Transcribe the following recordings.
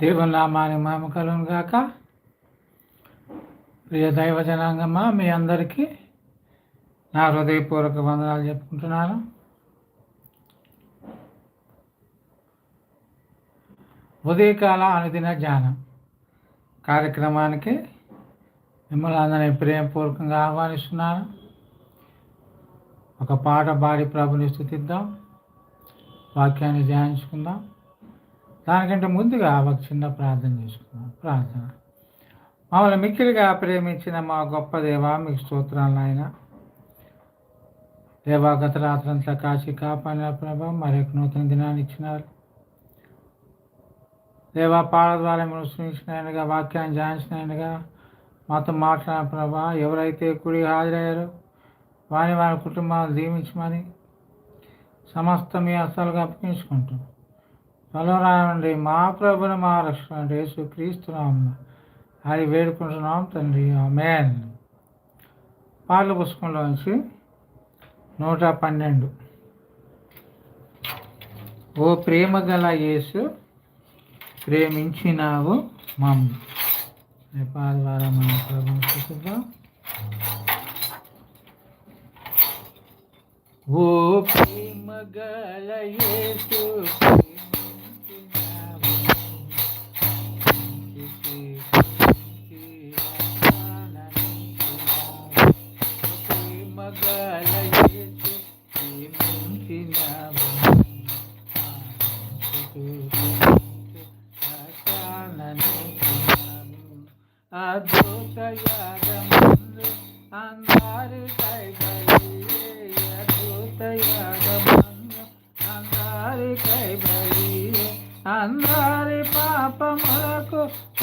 దేవుని నామాని మహిమ కలుగును గాక. ప్రియ దైవ జనాంగమ్మ మీ అందరికీ నా హృదయపూర్వక వందనాలు చెప్పుకుంటున్నాను. ఉదయకాల అనుదిన ధ్యానం కార్యక్రమానికి మిమ్మల్ని అందరినీ ప్రేమపూర్వకంగా ఆహ్వానిస్తున్నాను. ఒక పాట పాడి ప్రభుని స్థుతిద్దాం. వాక్యాన్ని ధ్యానించుకుందాం. దానికంటే ముందుగా ఒక చిన్న ప్రార్థన చేసుకున్నాం ప్రార్థన. మమ్మల్ని మిక్కిలిగా ప్రేమించిన మా గొప్ప దేవ మీకు స్తోత్రాలు నాయన. దేవా గత రాత్రంతా కాచి కాపాడిన ప్రభావం మరొక నూతన దినాన్ని ఇచ్చినారు. దేవా పాల ద్వారా మీరు సృష్టించినగా వాక్యాన్ని ధ్యానించినగా మాతో మాట్లాడిన ప్రభా ఎవరైతే కుడి హాజరయ్యారో వారి వారి కుటుంబాలు దీవించమని సమస్త మీ అస్తాలుగా అప్పగించుకుంటాం త్వరరాయండి మా ప్రభుని మా రక్షణ యేసు క్రీస్తున్నాం అది వేడుకుంటున్నాం తండ్రి. ఆమెన్. పాటల పుస్తకంలోంచి నూట పన్నెండు. ఓ ప్రేమ గల యేసు ప్రేమించినావు మమ్మ నేపాల్ ద్వారా మన ప్రభుని చూద్దాం ఓ ప్రేమ గల యేసు అద్భుతయాగ ముందు అందరు కైబలి అద్భుతయాగ ముందు అందరు కైబలి అందరి పాపములకు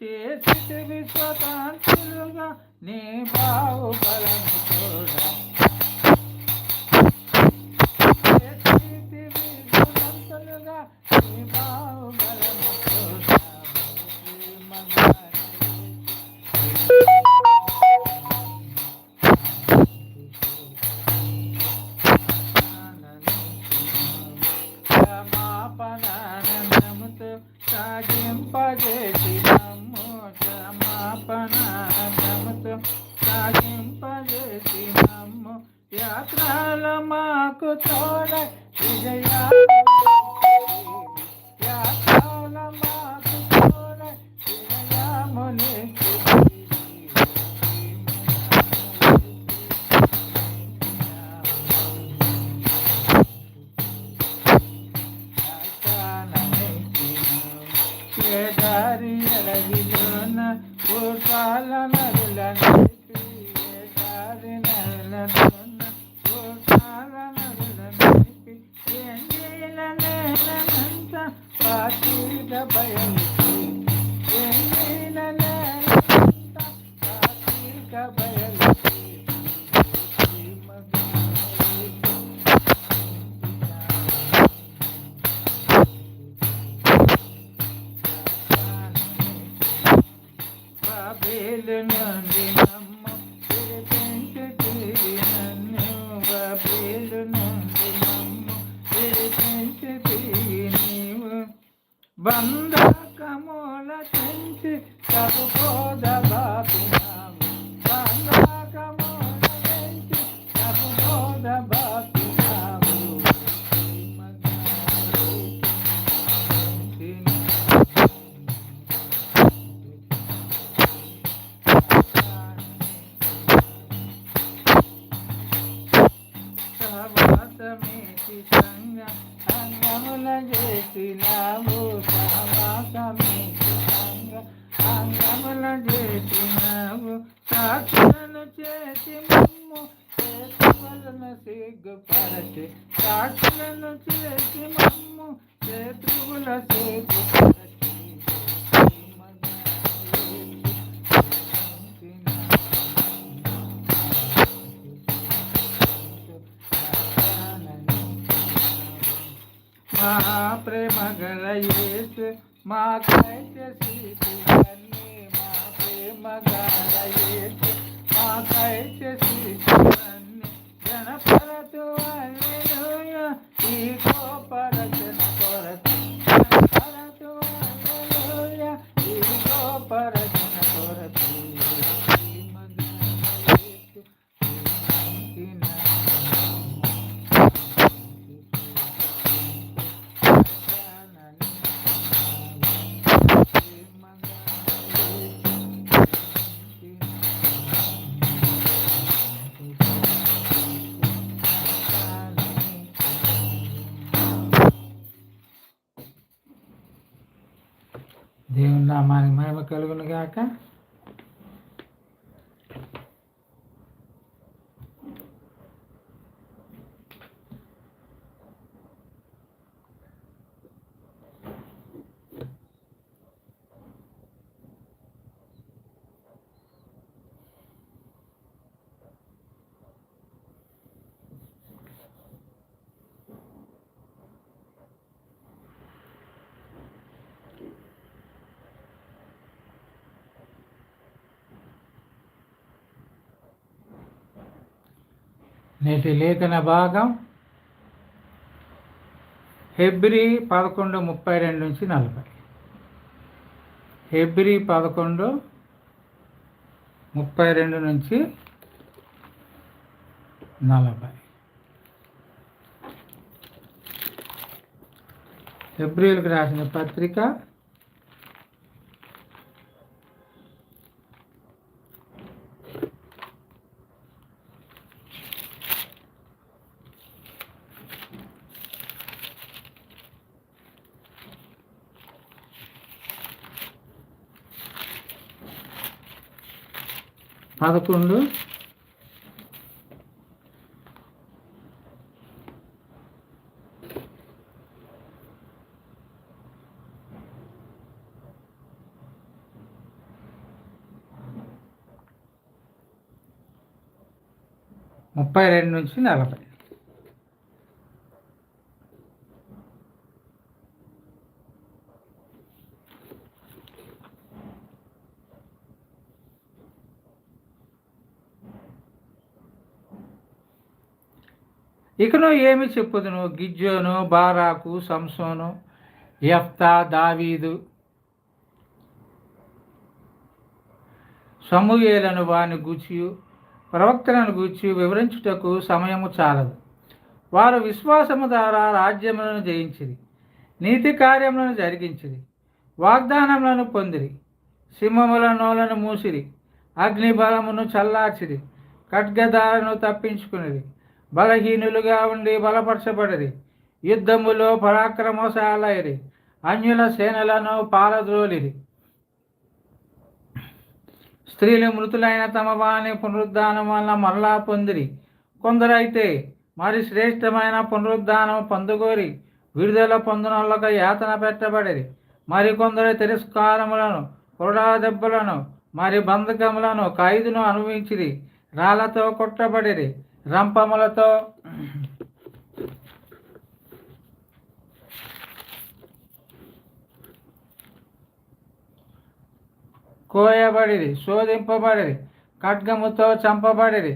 చేసి చేసిటివి నీ బావు బలము చూడ చేసిటివి నీ బావు బలము చూడ ನುಡಿದ ಬಯಲಿಸಿ ಏನೇನೀಗ ಬಯಲಿಸಿ ಬೇಲು ನಂದಿನ బంధకముల తెంచి తప్పుకోద బాపినాము బంధకముల తెంచి తప్పుకోద బాపినాము సహవాసమేసి సంగ అంగముల చేసినావు సహవాసమేసి సంగ అంగముల సిగ్గుపరచి. సాక్షులను చేసి మమ్ము చేతువలన సిగ్గుపరచి సాక్షులను చేసి మమ్ము చేతువుల సిగ్గుపరచి ప్రేమ గల యేసు మా కైచీకులన్నీ మా ప్రేమ గల యేసు మా కైచీకులన్నీ జనపరతు అల్లెలూయ ఈ గోపరచన కొరకు జనపరతు అల్లెలూయ ఈ గోపరచన కొరకు నేటి లేఖన భాగం హెబ్రి పదకొండు ముప్పై రెండు నుంచి నలభై. హెబ్రి పదకొండు ముప్పై రెండు నుంచి నలభై. ఫిబ్రిల్కి రాసిన పత్రిక పదకొండు. ముప్పై రెండు నుంచి నలభై. ఇకను ఏమి చెప్పుదును? గిజ్జోను బారాకు సంసోను ఎఫ్తా దావీదు. సమూయేలను వాని గూర్చి ప్రవక్తలను గూర్చి వివరించుటకు సమయము చాలదు. వారు విశ్వాసము ద్వారా రాజ్యములను జయించిరి నీతి కార్యములను జరిగించిరి వాగ్దానములను పొందిరి సింహముల నోలను మూసిరి అగ్నిబలమును చల్లార్చిరి ఖడ్గదారను తప్పించుకునిది బలహీనులుగా ఉండి బలపరచబడిరి. యుద్ధములో పరాక్రమశాలైరి. అన్యుల సేనలను పారద్రోలిరి. స్త్రీలు మృతులైన తమ వాణి పునరుద్ధానం వలన మరలా పొందిరి. కొందరైతే మరి శ్రేష్టమైన పునరుద్ధానం పొందుకోరి. విడుదల పొందనొల్లక యాతన పెట్టబడిరి. మరికొందరు తిరస్కారములను కొరడా దెబ్బలను మరి బంధకములను ఖైదును అనుభవించిరి. రాళ్ళతో కొట్టబడిరి. రంపములతో కోయబడిది శోధింపబడిది ఖడ్గముతో చంపబడిది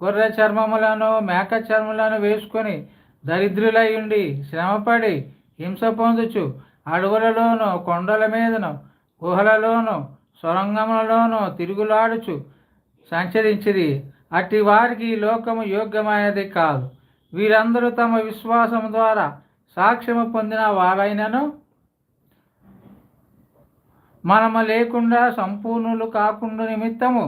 గొర్రె చర్మములను మేక చర్మములను వేసుకొని దరిద్రులై ఉండి శ్రమపడి హింస పొందుచు అడవులలోను కొండల మీదను గుహలలోను సొరంగములలోను తిరుగులాడుచు సంచరించిరి. అట్టి వారికి ఈ లోకము యోగ్యమైనది కాదు. వీరందరూ తమ విశ్వాసం ద్వారా సాక్ష్యము పొందిన వారైనను మనము లేకుండా సంపూర్ణులు కాకుండా నిమిత్తము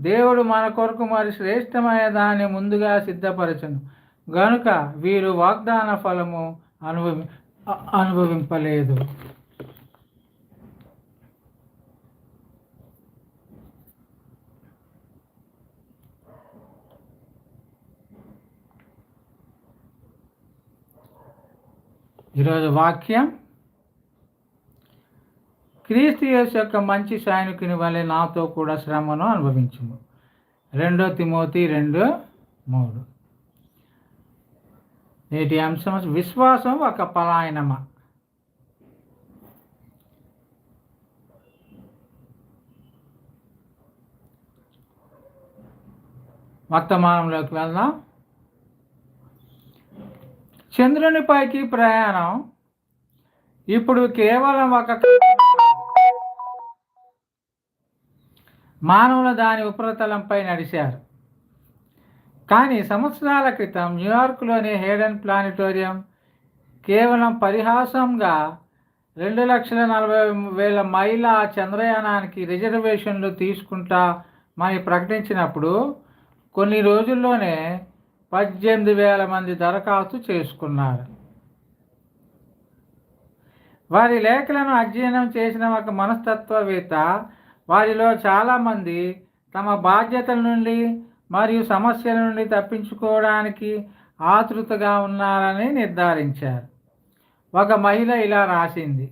దేవుడు మన కొరకు మరి శ్రేష్టమైన దాన్ని ముందుగా సిద్ధపరచను. గనుక వీరు వాగ్దాన ఫలము అనుభవి అనుభవింపలేదు. ఈరోజు వాక్యం క్రీస్తు యేసు యొక్క మంచి సైనికుని వలె నాతో కూడా శ్రమను అనుభవించము. రెండో తిమోతి రెండు మూడు. నేటి అంశం విశ్వాసం ఒక పలాయనమ. వర్తమానంలోకి వెళ్దాం. చంద్రునిపైకి ప్రయాణం ఇప్పుడు కేవలం ఒక మానవులు దాని ఉపరితలంపై నడిచారు. కానీ సంవత్సరాల క్రితం న్యూయార్క్లోని హేడన్ ప్లానిటోరియం కేవలం పరిహాసంగా రెండు లక్షల నలభై వేల మైళ్ళ చంద్రయానానికి రిజర్వేషన్లు తీసుకుంటా మని ప్రకటించినప్పుడు కొన్ని రోజుల్లోనే పద్దెనిమిది వేల మంది దరఖాస్తు చేసుకున్నారు. వారి లేఖలను అధ్యయనం చేసిన ఒక మనస్తత్వవేత్త వారిలో చాలామంది తమ బాధ్యతల నుండి మరియు సమస్యల నుండి తప్పించుకోవడానికి ఆతృతగా ఉన్నారని నిర్ధారించారు. ఒక మహిళ ఇలా రాసింది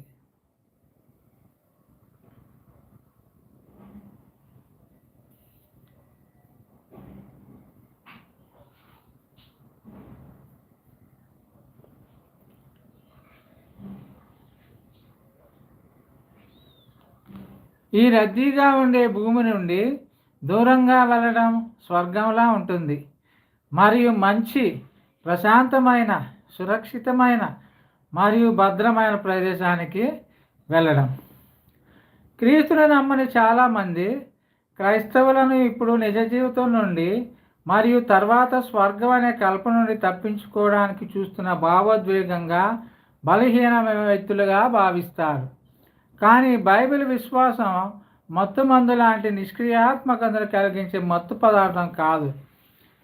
ఈ రద్దీగా ఉండే భూమి నుండి దూరంగా వెళ్ళడం స్వర్గంలా ఉంటుంది. మరియు మంచి ప్రశాంతమైన సురక్షితమైన మరియు భద్రమైన ప్రదేశానికి వెళ్ళడం. క్రీస్తుని నమ్మని చాలామంది క్రైస్తవులను ఇప్పుడు నిజ జీవితం నుండి మరియు తర్వాత స్వర్గం అనే కల్పన నుండి తప్పించుకోవడానికి చూస్తున్న భావోద్వేగంగా బలహీనమైన వ్యక్తులుగా భావిస్తారు. కానీ బైబిల్ విశ్వాసం మత్తు మందు లాంటి నిష్క్రియాత్మకతను కలిగించే మత్తు పదార్థం కాదు.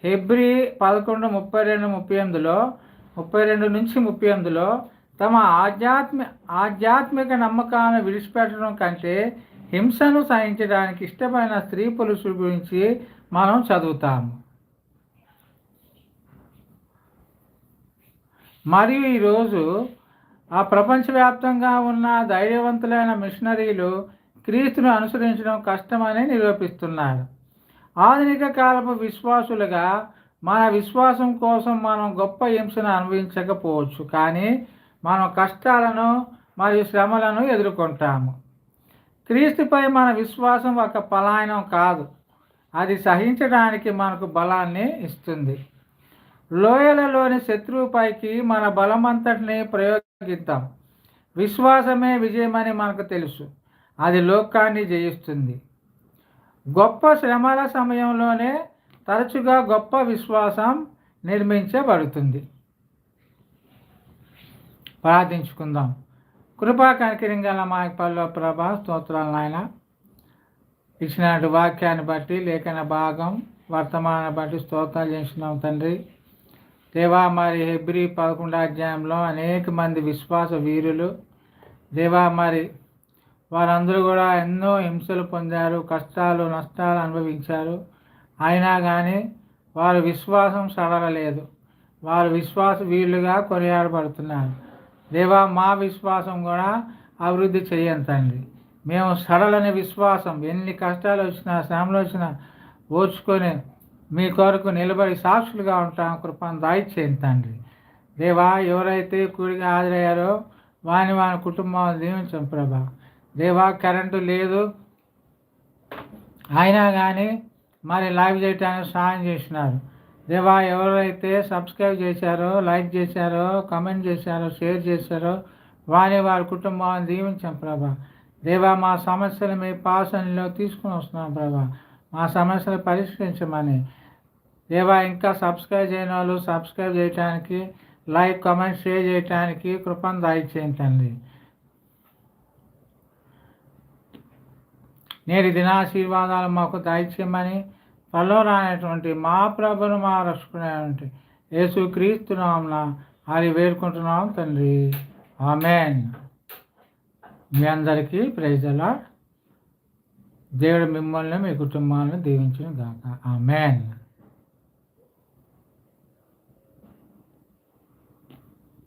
హెబ్రి పదకొండు ముప్పై రెండు ముప్పై ఎనిమిదిలో ముప్పై రెండు నుంచి ముప్పై ఎనిమిదిలో తమ ఆధ్యాత్మి ఆధ్యాత్మిక నమ్మకాలను విడిచిపెట్టడం కంటే హింసను సహించడానికి ఇష్టమైన స్త్రీ పురుషుల గురించి మనం చదువుతాము. మరియు ఈరోజు ఆ ప్రపంచవ్యాప్తంగా ఉన్న ధైర్యవంతులైన మిషనరీలు క్రీస్తును అనుసరించడం కష్టమని నిరూపిస్తున్నారు. ఆధునిక కాలపు విశ్వాసులుగా మన విశ్వాసం కోసం మనం గొప్ప హింసను అనుభవించకపోవచ్చు కానీ మనం కష్టాలను మరియు శ్రమలను ఎదుర్కొంటాము. క్రీస్తుపై మన విశ్వాసం ఒక పలాయనం కాదు. అది సహించడానికి మనకు బలాన్ని ఇస్తుంది. లోయలలోని శత్రువుపైకి మన బలమంతటిని ప్రయోగిద్దాం. విశ్వాసమే విజయమని మనకు తెలుసు. అది లోకాన్ని జయిస్తుంది. గొప్ప శ్రమల సమయంలోనే తరచుగా గొప్ప విశ్వాసం నిర్మించబడుతుంది. ప్రార్థించుకుందాం. కృపా కనికరింగల మాయపల్ల పల్లె ప్రభా స్తోత్రాలు నాయన. ఇచ్చినటువంటి వాక్యాన్ని బట్టి లేఖన భాగం వర్తమానాన్ని బట్టి స్తోత్రాలు చేస్తున్నాం తండ్రి. దేవా మరి హెబ్రి పదకొండో అధ్యాయంలో అనేక మంది విశ్వాస వీరులు దేవా మరి వారందరూ కూడా ఎన్నో హింసలు పొందారు కష్టాలు నష్టాలు అనుభవించారు. అయినా కానీ వారు విశ్వాసం సడలలేదు. వారు విశ్వాస వీరులుగా కొనియాడబడుతున్నారు. దేవా మా విశ్వాసం కూడా అభివృద్ధి చేయంతండి మేము సడలని విశ్వాసం ఎన్ని కష్టాలు వచ్చినా శ్రమలు వచ్చినా ఓర్చుకొని మీ కొరకు నిలబడి సాక్షులుగా ఉంటాం కృపను దాయిచ్చేయండి తండ్రి. దేవా ఎవరైతే కూడిగా హాజరయ్యారో వాని వాని కుటుంబం దీవించం ప్రభా. దేవా కరెంటు లేదు. అయినా కానీ మరి లైవ్ చేయడానికి సహాయం చేసినారు. దేవా ఎవరైతే సబ్స్క్రైబ్ చేశారో లైక్ చేశారో కమెంట్ చేశారో షేర్ చేశారో వాని వారి కుటుంబాన్ని దీవించాం ప్రభా. దేవా మా సమస్యలు మీ పాసనలో తీసుకుని వస్తున్నాం ప్రభా. మా సమస్యలు పరిష్కరించమని దేవా ఇంకా సబ్స్క్రైబ్ చేయని వాళ్ళు సబ్స్క్రైబ్ చేయటానికి లైక్ కామెంట్ షేర్ చేయటానికి కృపను దయచేయండి నేటి దినాశీర్వాదాలు మాకు దయచేయమని త్వరలో రానటువంటి మా ప్రభును మా రక్షకునేటువంటి యేసు క్రీస్తున్నాంన అది వేడుకుంటున్నాం తండ్రి. ఆమెన్. మీ అందరికీ ప్రైజలా దేవుడు మిమ్మల్ని మీ కుటుంబాలను దీవించిన గాక. ఆమెన్.